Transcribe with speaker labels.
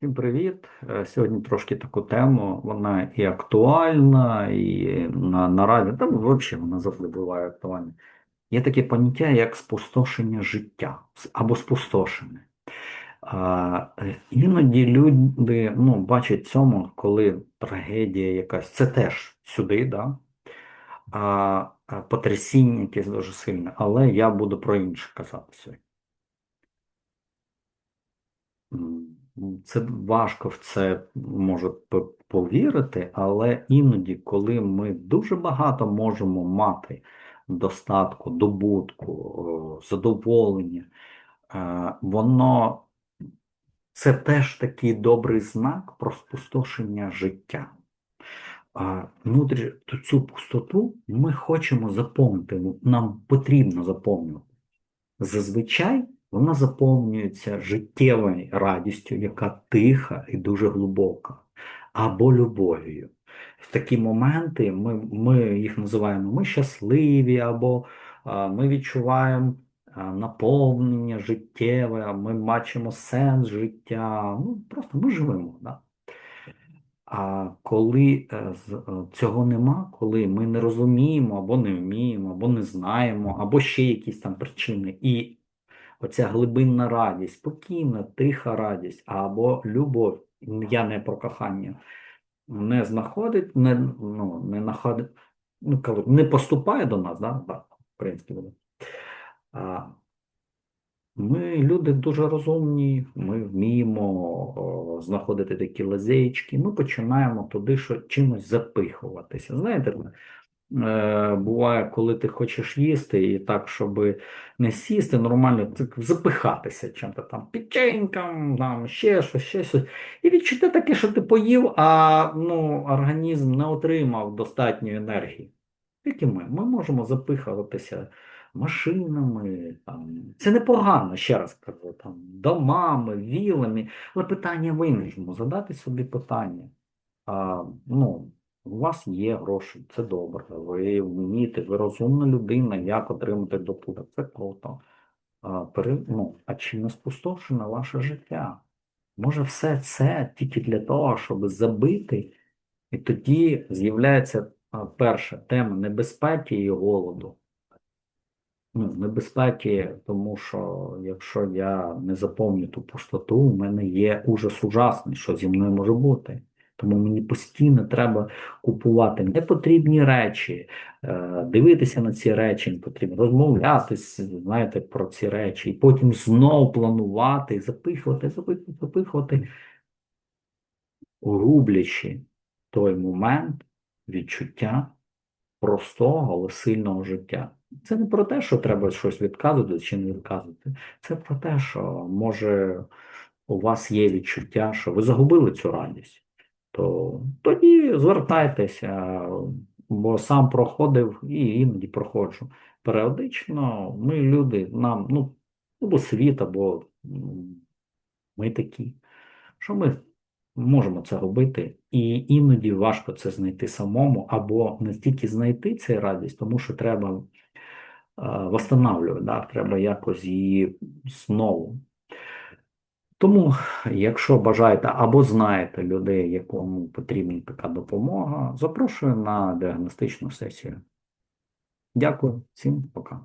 Speaker 1: Всім привіт! Е, Сьогодні трошки таку тему. Вона і актуальна, і на, наразі, та взагалі вона завжди буває актуальна. Є таке поняття, як спустошення життя або спустошене. Іноді люди ну, бачать цьому, коли трагедія якась, це теж сюди, да? а потрясіння якесь дуже сильне, але я буду про інше казати сьогодні. Це важко в це може повірити, але іноді, коли ми дуже багато можемо мати достатку, добутку, задоволення, е, воно це теж такий добрий знак про спустошення життя. Внутрі цю пустоту ми хочемо заповнити, нам потрібно заповнювати. Зазвичай вона заповнюється життєвою радістю, яка тиха і дуже глибока, або любов'ю. В такі моменти ми, ми їх називаємо ми щасливі, або а, ми відчуваємо а, наповнення життєве, ми бачимо сенс життя. Ну, просто ми живемо. Да? А коли е, е, цього нема, коли ми не розуміємо, або не вміємо, або не знаємо, або ще якісь там причини, і оця глибинна радість, спокійна, тиха радість, або любов, я не про кохання, не знаходить, не, ну, не находить, ну, не поступає до нас, да? Так, в принципі. А, ми люди дуже розумні, ми вміємо о, знаходити такі лазеєчки, ми починаємо туди що, чимось запихуватися. Знаєте, буває, коли ти хочеш їсти, і так, щоб не сісти, нормально так, запихатися чим-то там, печеньком, там, ще щось, ще щось. І відчуття таке, що ти поїв, а ну, організм не отримав достатньої енергії. І ми, ми можемо запихуватися машинами, там. Це непогано, ще раз кажу, там, домами, вілами, але питання в іншому. Задати собі питання. А, ну, у вас є гроші, це добре, ви вмієте, ви розумна людина, як отримати доходи, це круто. А, пере, ну, а чи не спустошене ваше життя? Може, все це тільки для того, щоб забити, і тоді з'являється перша тема небезпеки і голоду. Ну, небезпеки, тому що якщо я не заповню ту пустоту, у мене є ужас ужасний, що зі мною може бути. Тому мені постійно треба купувати непотрібні речі, е, дивитися на ці речі, потрібно розмовляти, знаєте, про ці речі, і потім знов планувати, запихувати, запихувати, запихувати, рублячи той момент відчуття простого, але сильного життя. Це не про те, що треба щось відказувати чи не відказувати. Це про те, що може у вас є відчуття, що ви загубили цю радість, то тоді звертайтеся, бо сам проходив і іноді проходжу. Періодично ми люди, нам, ну, або світ, або ми такі, що ми можемо це робити, і іноді важко це знайти самому, або не стільки знайти цю радість, тому що треба е, восстанавлювати, да? треба якось її знову. Тому, якщо бажаєте або знаєте людей, якому потрібна така допомога, запрошую на діагностичну сесію. Дякую, всім пока.